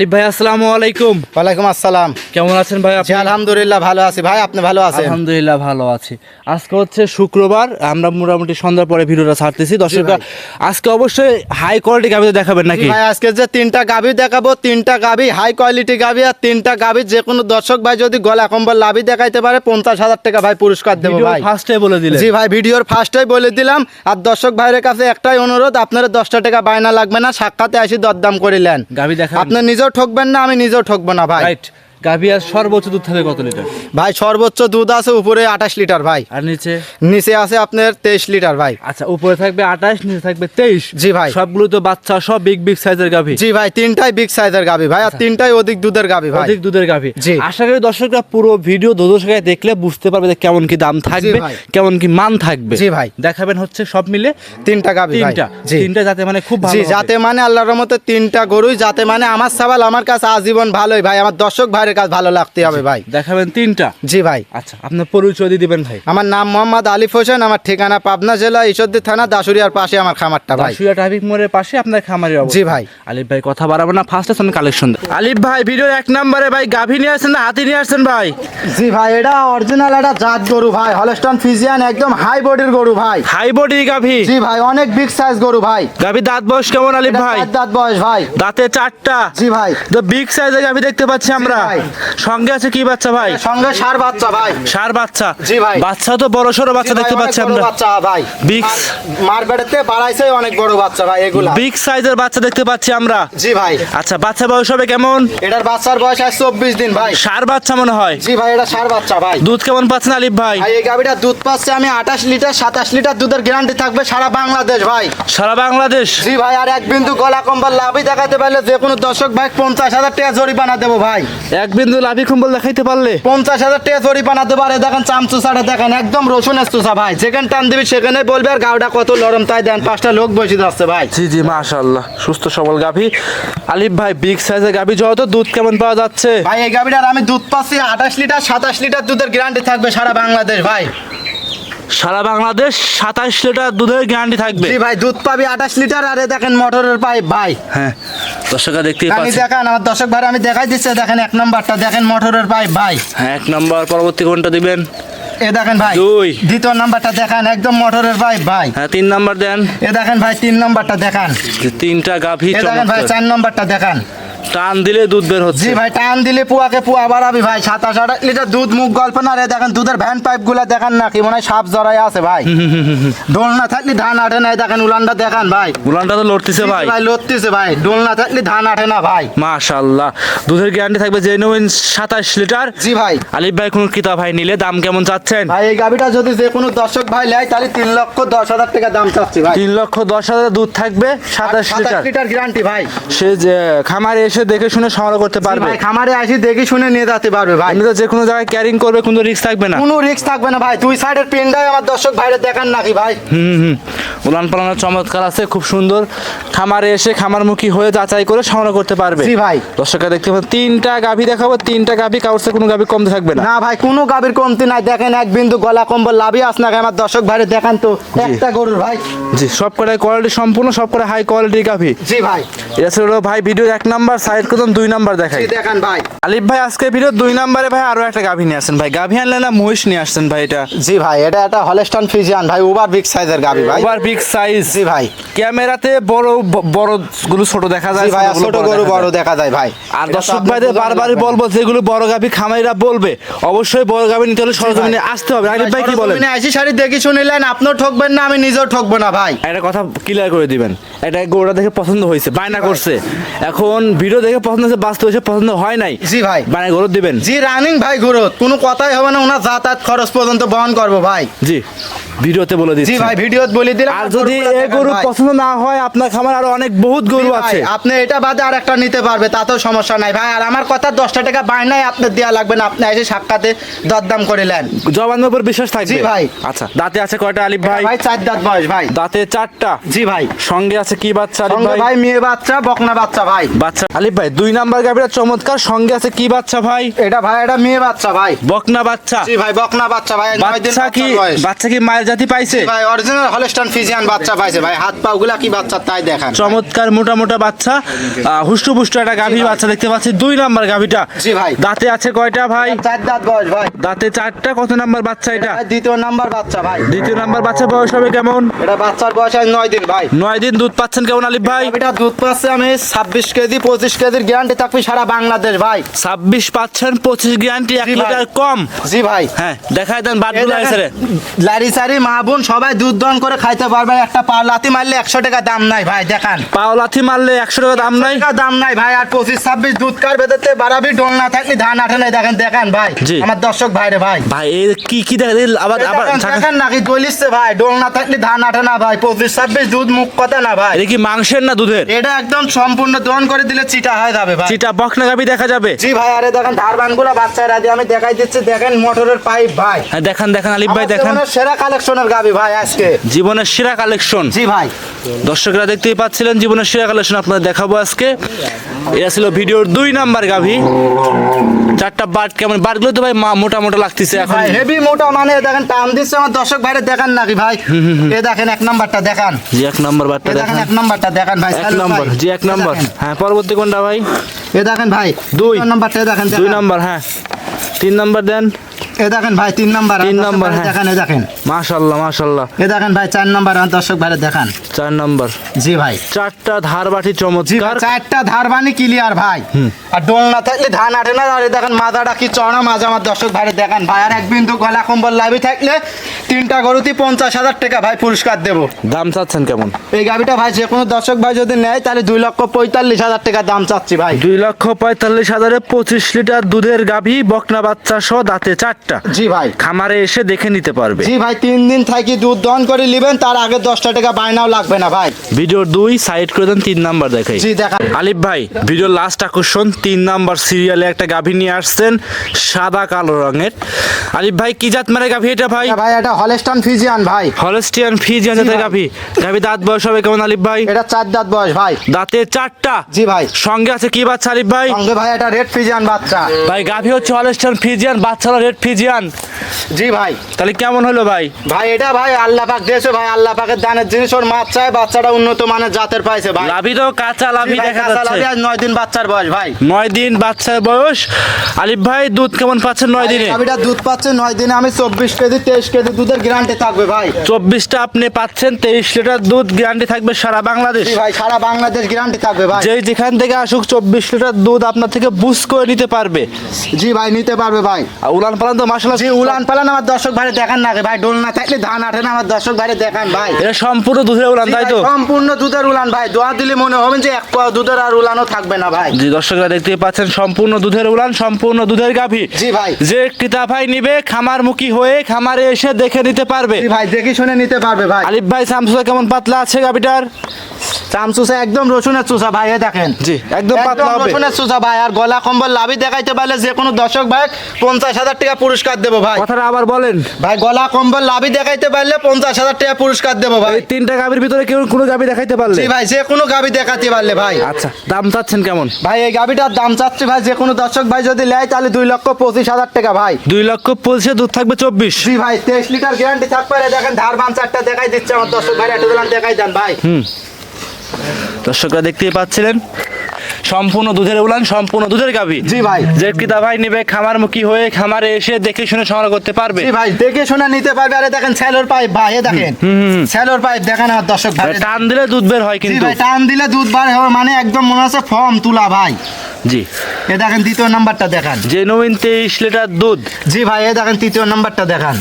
আলিফ ভাই আসসালামু আলাইকুম। ওয়ালাইকুম আসসালাম। কেমন আছেন ভাই জি আলহামদুলিল্লাহ ভালো আছি। ভাই আপনি ভালো আছেন? আলহামদুলিল্লাহ ভালো আছি। আজকে হচ্ছে শুক্রবার আমরা মোটামুটি সন্ধ্যার পরে ভিডিওটা ছাড়তেছি। দর্শকরা আজকে অবশ্যই হাই কোয়ালিটি গাভিতে দেখাবেন নাকি? ভাই আজকে যে তিনটা গাভি দেখাবো তিনটা গাভি হাই কোয়ালিটি গাভি আর তিনটা গাভি যে কোনো দর্শক ভাই যদি গলা কম্বল লাভি দেখাইতে পারে পঞ্চাশ হাজার টাকা ভাই পুরস্কার দেবো ভাই। ফার্স্টে বলে দিলেন। জি ভাই ভিডিওর ফার্স্টেই বলে দিলাম। আর দর্শক ভাইয়ের কাছে একটাই অনুরোধ আপনারা দশটা টাকা বায়না লাগবে না সাক্ষাতে আসি দরদাম করিলেন গাভি দেখাবেন আপনি নিজেও ঠকবেন না আমি নিজেও ঠকবো না ভাই। রাইট গাভি আর সর্বোচ্চ দুধ কত লিটার? ভাই সর্বোচ্চ দুধ আছে উপরে আঠাশ লিটার ভাই। আর নিচে? নিচে আছে আপনার তেইশ লিটার ভাই। আচ্ছা উপরে থাকবে আঠাশ নিচে থাকবে তেইশ। জি ভাই। সবগুলো তো বাচ্চা সব বিগ বিগ সাইজের গাভি। জি ভাই তিনটাই বিগ সাইজের গাভি ভাই আর তিনটাই অধিক দুধের গাভি ভাই। অধিক দুধের গাভি। জি। আশা করি দর্শকরা পুরো ভিডিও দেখলে বুঝতে পারবে যে কেমন কি দাম থাকবে কেমন কি মান থাকবে। জি ভাই। দেখাবেন হচ্ছে সব মিলে তিনটা গাভি তিনটা। তিনটা যাতে মানে খুব ভালো যাতে মানে আল্লাহর রহমতে তিনটা গরুই যাতে মানে আমার সাবাল আমার কাছে আজীবন ভালোই ভাই। আমার দর্শক ভাইয়ের কাছে ভালো লাগতে হবে ভাই। দেখাবেন তিনটা? জি ভাই। আচ্ছা আপনার পরিচয় দিয়ে দিবেন ভাই। আমার নাম মোহাম্মদ আলিফ হোসেন আমার ঠিকানা পাবনা জেলা ঈশ্বরদী থানা দাসুরিয়ার পাশে আমার খামারটা ভাই। দাসুয়া ট্রাফিক মোড়ের পাশে আপনার খামারের অবস্থা। জি ভাই। আলিফ ভাই কথা বাড়াবো না ফার্স্ট আসেন কালেকশন আলিফ ভাই ভিডিও এক নম্বরে ভাই গাভী নিয়ে আসছেন না হাতি নিয়ে আসছেন ভাই? জি ভাই এটা অরিজিনাল একটা জাত গরু ভাই হলস্টন ফিজিয়ান একদম হাই বডির গরু ভাই। হাই বডি গাভী? জি ভাই অনেক বিগ সাইজ গরু ভাই। গাভী দাঁত বয়স কেমন আলিফ ভাই? দাঁত বয়স ভাই। দাঁতে চারটা। জি ভাই। তো বিগ সাইজের গাভী দেখতে পাচ্ছি আমরা। ভাই। সঙ্গে আছে কি বাচ্চা ভাই? সঙ্গে সার বাচ্চা ভাই। সার বাচ্চা? জি ভাই। বাচ্চা তো বড় সড়ো বাচ্চা দেখতে পাচ্ছি আমরা। বাচ্চা ভাই। Big- মার্কেটেতে বাড়াইছে অনেক বড় বাচ্চা ভাই এগুলা। বিগ সাইজের বাচ্চা দেখতে পাচ্ছি আমরা। জি ভাই। আচ্ছা বাচ্চা বয়স হবে কেমন? এটার বাচ্চার বয়স আছে চব্বিশ দিন ভাই। সার বাচ্চা মনে হয়। জি ভাই এটা সার বাচ্চা ভাই। দুধ কেমন পাচ্ছেন আলিফ ভাই? ভাই এই গাভিটা দুধ পাচ্ছে আমি আঠাশ লিটার সাতাশ লিটার দুধের গ্যারান্টি থাকবে সারা বাংলাদেশ ভাই। সারা বাংলাদেশ? জি ভাই আর এক বিন্দু গলা কম্বল লাভই দেখাতে পারলে যে কোনো দর্শক ভাই পঞ্চাশ হাজার টাকা জরিমানা দেবো ভাই। এক বিন্দু লাভি কুম্বল দেখাইতে পারলে? পঞ্চাশ হাজার টাকা জরিমানা বানাতে পারে দেখেন চামচু সাড়ে দেখেন একদম রসুন এসতুসা ভাই। যেখানে টান দিবি সেখানে বলবে আর গাওটা কত নরম তাই দেন পাঁচটা লোক বসে যাচ্ছে ভাই। জি জি মাশাল্লাহ সুস্থ সবল গাভী। আলিফ ভাই বিগ সাইজের গাভী যত দুধ কেমন পাওয়া যাচ্ছে? ভাই এই গাভিটার আমি দুধ পাচ্ছি আঠাশ লিটার সাতাশ লিটার দুধের গ্যারান্টি থাকবে সারা বাংলাদেশ ভাই। সারা বাংলাদেশ সাতাশ লিটার দুধের গ্যারান্টি থাকবে। জি ভাই দুধ পাবি আঠাশ লিটার আরে দেখেন মোটরের পাইপ ভাই। হ্যাঁ দর্শকরা দেখতেই আমি পাচ্ছি দেখেন আমার দর্শক ভাই আমি দেখাই দিচ্ছে দেখেন এক নম্বরটা দেখেন মোটরের পাইপ ভাই। হ্যাঁ এক নম্বর পরবর্তী কোনটা দিবেন? এ দেখেন ভাই দুই। দ্বিতীয় নাম্বারটা দেখেন একদম মোটরের পাইপ ভাই। হ্যাঁ তিন নাম্বার দেন। এ দেখেন ভাই তিন নাম্বারটা দেখান। তিনটা গাভী এ দেখেন ভাই চার নাম্বারটা দেখান। টান দিলে দুধ বের হচ্ছে। জি ভাই টান দিলে পুয়াকে পুয়া বাড়াবি ভাই সাতাশ আঠাশ লিটার দুধ মুখ গল্প না রে দেখেন দুধের ভ্যান পাইপগুলা দেখেন না কি মনে হয় সাপ জড়াই আছে ভাই। ডোল না থাকলে ধান আঠে নাই দেখেন উলানটা দেখান ভাই। উলানটা তো লড়তেছে ভাই। ভাই লড়তেছে ভাই ডোল না থাকলে ধান আঠে না ভাই। মাশাআল্লাহ দুধের গ্যারান্টি থাকবে যে নেবেন সাতাশ লিটার। জি ভাই। আলিফ ভাই কোন কিতাব ভাই নিলে দাম কেমন চাচ্ছেন? ভাই এই গাবিটা যদি যে কোনো দর্শক ভাই নেয় তাহলে তিন লক্ষ দশ হাজার টাকা দাম চাচ্ছি ভাই। তিন লক্ষ দশ হাজার দুধ থাকবে সাতাশ সাতাশ লিটার। লিটার গ্যারান্টি ভাই। সে যে খামারে এসে দেখে শুনে সংগ্রহ করতে পারবে। ভাই খামারে আসি দেখে শুনে নিয়ে যেতে পারবে ভাই। এমনি তো যে কোনো জায়গায় ক্যারিং করবে কোনো রিস্ক থাকবে না। কোনো রিস্ক থাকবে না ভাই। দুই সাইডের পিনটাই আমার দর্শক ভাইরে দেখান নাকি ভাই। হুম হুম উলান পালানোর চমৎকার আছে খুব সুন্দর। খামারে এসে খামারমুখী হয়ে যাচাই করে সংগ্রহ করতে পারবে। জি ভাই। দর্শকরা দেখতে পাবেন তিনটা গাভী দেখাবো তিনটা গাভী কাউর কোনো গাভী কম থাকবে না। না ভাই কোনো গাবির কমতি নাই। দেখেন এক বিন্দু গলা কম্বল লাভই আস না আমার দর্শক ভাইরে দেখান তো। একটা গরুর ভাই। জি সব কটাই কোয়ালিটি সম্পূর্ণ সব কটাই হাই কোয়ালিটির গাভী। জি ভাই। এটা ছিল ভাই ভিডিও এক নাম্বার সাইড করতাম দুই নাম্বার দেখাই। দেখান ভাই। আলিফ ভাই আজকে ভিডিও দুই নাম্বারে ভাই আরও একটা গাভী নিয়ে আসছেন ভাই। গাভী আনলেন না মহিষ নিয়ে আসছেন ভাই এটা। জি ভাই এটা একটা হলেস্টন ফিজিয়ান ভাই ওভার বিগ সাইজের গাবি ভাই। Over big size. জি ভাই। ক্যামেরাতে বড় বড়গুলো ছোট দেখা যায় ভাই ছোট গরু বড় দেখা যায় ভাই। আর দর্শক ভাইদের বারবারই বলব যেগুলো বড় গাভী খামাইরা বলবে অবশ্যই বড় গাভী নিতে হলে সরজমিনে আসতে হবে। আলিফ ভাই কি বলেন? আইসি শাড়ি দেখি শুনিলেন আপনিও ঠকবেন না আমি নিজেও ঠকবো না ভাই। একটা কথা ক্লিয়ার করে দিবেন। এটা গরুটা দেখে পছন্দ হয়েছে বায়না করছে। এখন ভিডিও দেখে পছন্দ হয়েছে বাস্তব এসে পছন্দ হয় নাই। জি ভাই। মানে গরু দিবেন। জি রানিং ভাই ঘুরত। কোনো কথাই হবে না ওনার যাতায়াত খরচ পর্যন্ত বহন করব ভাই। জি। ভিডিওতে বলে জি দিচ্ছি। ভাই ভিডিওত বলে দিলাম আর যদি এই গরু পছন্দ না হয় আপনার খামার আরও অনেক বহুত গরু আছে। আপনি এটা বাদে আর একটা নিতে পারবে তাতেও সমস্যা নাই। ভাই আর আমার কথা দশটা টাকা বায়নাই আপনার দেওয়া লাগবে না আপনি এসে সাক্ষাতে দরদাম করে নেন। জবানের উপর বিশ্বাস থাকবে? জি ভাই। আচ্ছা দাঁতে আছে কয়টা আলিফ ভাই? ভাই চার দাঁত বয়স ভাই। দাঁতে চারটা? জি ভাই। সঙ্গে আছে কি বাচ্চা আলিফ ভাই? ভাই মেয়ে বাচ্চা বকনা বাচ্চা ভাই। বাচ্চা আলিফ ভাই দুই নাম্বার গাভীরা চমৎকার সঙ্গে আছে কি বাচ্চা ভাই? এটা ভাই এটা মেয়ে বাচ্চা ভাই। বকনা বাচ্চা। জি ভাই বকনা বাচ্চা ভাই বাচ্চা কি বাচ্চা কি মায়ের জাতি পাইছে? ভাই অরিজিনাল হলস্টান ফিজিয়ান বাচ্চা পাইছে ভাই। হাত পা গুলা কি বাচ্চা তাই দেখান। চমৎকার মোটা মোটা বাচ্চা হুষ্টু পুষ্ট একটা গাভীর বাচ্চা দেখতে পাচ্ছি। দুই নাম্বার গাভীটা। জি ভাই। দাঁতে আছে কয়টা ভাই? চার দাঁত বয়স ভাই। দাঁতে চারটা কত নাম্বার বাচ্চা এটা? দ্বিতীয় নাম্বার বাচ্চা ভাই। দ্বিতীয় নাম্বার বাচ্চা বয়স হবে কেমন? এটা বাচ্চার বয়স আজ নয় দিন ভাই। নয় দিন দুধ পাচ্ছেন কেমন আলিফ ভাই? এটা দুধ পাচ্ছে আমি ছাব্বিশ কেজি পঁচিশ কেজির গ্যারান্টি থাকবে সারা বাংলাদেশ ভাই। ছাব্বিশ পাচ্ছেন পঁচিশ গ্যারান্টি এক লিটার কম। জি ভাই। হ্যাঁ দেখায় দেন দেখেন, লারি সারি মা বোন সবাই দুধ দন করে খাইতে পারবে একটা পা লাতি মারলে একশো টাকা দাম নাই ভাই দেখান। পাও লাথি মারলে একশো টাকা দাম নাই? দাম নাই ভাই আর পঁচিশ ছাব্বিশ দুধ কার বেঁধেতে বাড়াবি? ডোল না থাকলে ধান আঠে নাই দেখেন দেখেন ভাই। আমার দর্শক ভাই। রে ভাই ভাই কি কি দেখা আবার আবার দেখেন, দেখেন নাকি দলিসছে ভাই ডোল না থাকলে ধান আঠে না ভাই পঁচিশ ছাব্বিশ দুধ মুখ কথা না ভাই। এটা কি মাংসের না দুধের? এটা একদম সম্পূর্ণ দন করে দিলে চিটা হয়ে যাবে ভাই। চিটা বকনা গাভি দেখা যাবে? জি ভাই আরে দেখেন ধারবানগুলা বাচ্চারা দিয়ে আমি দেখাই দিচ্ছি দেখেন মোটরের পাইপ ভাই। হ্যাঁ দেখান দেখান আলিফ ভাই দেখান। সেরা কালেকশনের গাবি ভাই আজকে। জীবনের সেরা কালেকশন। জি ভাই। দর্শকরা দেখতেই পাচ্ছিলেন জীবনের সেরা কালেকশন আপনাদের দেখাবো আজকে। এটা ছিল ভিডিওর দুই নাম্বার গাভি। চারটা বাট কেমন? বাটগুলো তো ভাই মা- মোটা মোটা লাগতেছে এখন। হেভি মোটা মানে দেখেন টান দিচ্ছে আমার দর্শক ভাইরে দেখান নাকি ভাই? এ দেখেন এক নাম্বারটা দেখান। জি এক নাম্বার বাটটা দেখেন এক নাম্বারটা দেখান ভাই এক নাম্বার জি এক নাম্বার। হ্যাঁ পরবর্তী কোনটা ভাই? এ দেখেন ভাই দুই। নাম্বারটা দেখেন দুই। নাম্বার হ্যাঁ। তিন নাম্বার দেন। এ দেখেন ভাই তিন নাম্বার তিন নাম্বার, হ্যাঁ। দেখেন এ দেখেন। মাশাল্লাহ মাশাল্লাহ। এ দেখেন ভাই চার নাম্বার দর্শক ভাইরে দেখান। চার নাম্বার। জি ভাই। চারটা ধারবাটি চমৎকার। ভাই, চারটা ধারবানি ক্লিয়ার ভাই। আর ডোল না থাকলে ধান আটে না আর দেখেন মাথাটা কি চড়া মাঝে আমার দর্শক ভাইরে দেখেন। ভাই আর এক বিন্দু গলা কম্বল লাভি থাকলে তিনটা গরুতে পঞ্চাশ হাজার টাকা ভাই পুরস্কার দেবো। দাম চাচ্ছেন কেমন? এই গাবিটা ভাই যে কোনো দর্শক ভাই যদি নেয় তাহলে দুই লক্ষ পঁয়তাল্লিশ হাজার টাকা দাম চাচ্ছি ভাই। দুই লক্ষ পঁয়তাল্লিশ হাজারে পঁচিশ লিটার দুধের গাভী বকনা বাচ্চা সহ দাঁতে চারটা জি ভাই। খামারে এসে দেখে নিতে পারবে। জি ভাই তিন দিন থাকি দুধ দহন করে নেবেন তার আগে দশটা টাকা বায়নাও লাগবে না ভাই। ভিডিওর দুই সাইড করে দেন তিন নাম্বার দেখাই। জি দেখা। আলিফ ভাই ভিডিওর লাস্ট আকর্ষণ তিন নাম্বার সিরিয়ালে একটা গাভী নিয়ে আসছেন সাদা কালো রঙের। আলিফ ভাই কি জাত মানে গাভী এটা ভাই? ভাই এটা হলেস্টান ফিজিয়ান ভাই। হলস্টিয়ান ফিজিয়ান জাতের গাভী। গাভী দাঁত বয়স হবে কেমন আলিফ ভাই? এটা চার দাঁত বয়স ভাই। দাঁতে চারটা? জি ভাই। সঙ্গে আছে কি বাচ্চা আলিফ ভাই? সঙ্গে ভাই এটা রেড ফিজিয়ান বাচ্চা। ভাই গাভী হচ্ছে হলস্টিয়ান ফিজিয়ান বাচ্চারা রেড ফিজিয়ান জি ভাই। তাহলে কেমন হলো ভাই? ভাই এটা ভাই আল্লাহ পাক দিয়েছে ভাই আল্লাহ পাকের দানের জিনিস ওর মাছ চায় বাচ্চাটা উন্নত মানের জাতের পাইছে ভাই। লাভি তো কাঁচা লাভি দেখা যাচ্ছে। আজ নয় দিন বাচ্চার বয়স ভাই। নয় দিন বাচ্চার বয়স। আলিফ ভাই দুধ কেমন পাচ্ছেন নয় দিনে? গাভিটা দুধ পাচ্ছে নয় দিনে আমি চব্বিশ কেজি তেইশ কেজি দুধের গ্যারান্টি থাকবে ভাই। চব্বিশটা আপনি পাচ্ছেন তেইশ লিটার দুধ গ্যারান্টি থাকবে সারা বাংলাদেশ। জি ভাই সারা বাংলাদেশ গ্যারান্টি থাকবে ভাই। যেই যেখান থেকে আসুক চব্বিশ লিটার দুধ আপনার থেকে বুস করে নিতে পারবে। জি ভাই নিতে পারবে ভাই। উলান পালান তো মাসালা জি উলান পালান আমার দর্শক ভাই দেখান না ভাই ডোল না থাকলে ধান আঠে না আমার দর্শক ভাই দেখান ভাই। এটা সম্পূর্ণ দুধের উলান তাই তো? সম্পূর্ণ দুধের উলান ভাই। দোয়া দিলে মনে হবে যে এক দুধের আর উলানও থাকবে না ভাই। জি দর্শকরা দেখতে পাচ্ছেন সম্পূর্ণ দুধের উলান সম্পূর্ণ দুধের গাভী। জি ভাই। যে ক্রেতা ভাই নিবে খামার মুখী হয়ে খামারে এসে দেখে নিতে পারবে। জি ভাই দেখি শুনে নিতে পারবে ভাই। আলিফ ভাই সামসুদা কেমন পাতলা আছে গাভীটার? চামচুসা একদম রসুনের চুষা ভাই দেখেন। জি একদম পাতলা হবে। রসুনের চুষা ভাই আর গলা কম্বল লাভি দেখাইতে পারলে যে কোনো দর্শক ভাই পঞ্চাশ হাজার টাকা পুরস্কার দেবো ভাই। কথাটা আবার বলেন। ভাই গলা কম্বল লাভি দেখাইতে পারলে পঞ্চাশ হাজার টাকা পুরস্কার দেবো ভাই। এই তিনটা গাভীর ভিতরে কেউ কোনো গাভী দেখাইতে পারলে? জি ভাই যে কোনো গাবি দেখাতে পারলে ভাই। আচ্ছা দাম চাচ্ছেন কেমন? ভাই এই গাবিটার দাম চাচ্ছে ভাই যে কোনো দর্শক ভাই যদি নেয় তাহলে দুই লক্ষ পঁচিশ হাজার টাকা ভাই। দুই লক্ষ পঁচিশে দুধ থাকবে চব্বিশ। জি ভাই তেইশ লিটার গ্যারান্টি থাকবে। দেখেন ধার বাম চারটা দেখাই দিচ্ছে আমার দর্শক ভাই একটু দেখাই দেন ভাই। দর্শকরা দেখতেই পাচ্ছিলেন সম্পূর্ণ দুধের উলান সম্পূর্ণ দুধের গাভী। জি ভাই। যে ক্রেতা ভাই নেবে খামার মুখী হয়ে খামারে এসে দেখে শুনে সংগ্রহ করতে পারবে। জি ভাই দেখে শুনে নিতে পারবে। আরে দেখেন স্যালোর পাইপ ভাই এ দেখেন। স্যালোর পাইপ দেখেন আমার দর্শক ভাই। টান দিলে দুধ বের হয় জি কিন্তু। ভাই টান দিলে দুধ বার হবে মানে একদম মনে হচ্ছে ফর্ম তুলা ভাই। জি। এ দেখেন দ্বিতীয় নাম্বারটা দেখান। যে নবীন তেইশ লিটার দুধ। জি ভাই এ দেখেন তৃতীয় নাম্বারটা দেখান।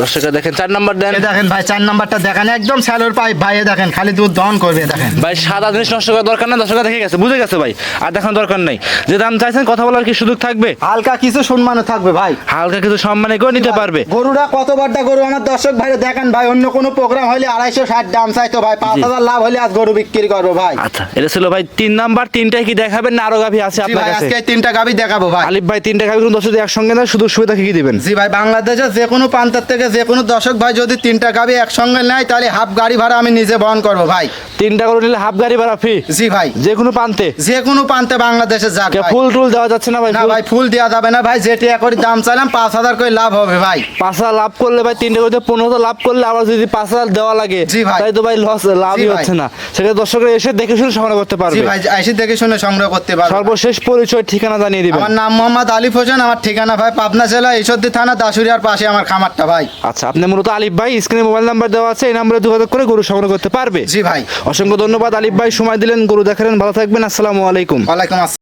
দর্শকরা দেখেন চার নাম্বার দেন। দেখেন ভাই চার নাম্বারটা দেখেন একদম স্যালোর পাইপ। ভাই দেখেন খালি দুধ দহন করবে দেখেন। ভাই সাদা জিনিস নষ্ট করার দরকার নাই দর্শকরা দেখে গেছে বুঝে গেছে ভাই আর দেখানোর দরকার নাই। যে দাম চাইছেন কথা বলার কি সুযোগ থাকবে? হালকা কিছু সম্মানও থাকবে ভাই। হালকা কিছু সম্মানে করে নিতে পারবে। গরুরা কত বড়টা গরু আমার দর্শক ভাই দেখেন ভাই অন্য কোনো প্রোগ্রাম হলে আড়াইশো ষাট দাম চাইতো ভাই পাঁচ। হাজার লাভ হলে আজ গরু বিক্রি করব ভাই। আচ্ছা এটা ছিল ভাই তিন নাম্বার তিনটায় কি দেখাবেন না আরও গাভী আছে আপনার কাছে? আজকে তিনটা গাবি দেখাবো ভাই। আলিফ ভাই তিনটা গাভী যদি একসঙ্গে না শুধু সুবিধা কি কি দিবেন? জি ভাই বাংলাদেশের যে কোনো প্রান্তের থেকে তাহলে যে কোনো দর্শক ভাই যদি তিনটা গাবি একসঙ্গে নেয় তাহলে হাফ গাড়ি ভাড়া আমি নিজে বহন করব ভাই। তিনটা করে নিলে হাফ গাড়ি ভাড়া ফ্রি জি ভাই। যে কোনো পান্তে যে কোনো প্রান্তে বাংলাদেশে যাক। ফুল টুল দেওয়া যাচ্ছে না ভাই না ভাই ফুল দেওয়া যাবে না ভাই যেটি করে দাম চাইলাম পাঁচ হাজার করে লাভ হবে ভাই। পাঁচ হাজার লাভ করলে ভাই তিনটে করে পনেরো লাভ করলে আবার যদি পাঁচ হাজার দেওয়া লাগে জি ভাই। তাই তো ভাই লস লাভই জি হচ্ছে না। সেক্ষেত্রে দর্শকরা এসে দেখে শুনে সংগ্রহ করতে জি পারবে ভাই এসে দেখে শুনে সংগ্রহ করতে পারব। সর্বশেষ পরিচয় ঠিকানা জানিয়ে দিবেন। আমার নাম মোহাম্মদ আলিফ হোসেন আমার ঠিকানা ভাই পাবনা জেলা ঈশ্বরদী থানা দাসুরিয়ার পাশে আমার খামারটা ভাই। আচ্ছা আপনি মূলত আলিফ ভাই স্ক্রিনে মোবাইল নাম্বার দেওয়া আছে এই নাম্বারে যোগাযোগ করে গরু সংগ্রহ করতে পারবে? জি ভাই। অসংখ্য ধন্যবাদ আলিফ ভাই সময় দিলেন গরু দেখালেন ভালো থাকবেন আসসালামু আলাইকুম। ওয়ালাইকুম আসসালাম।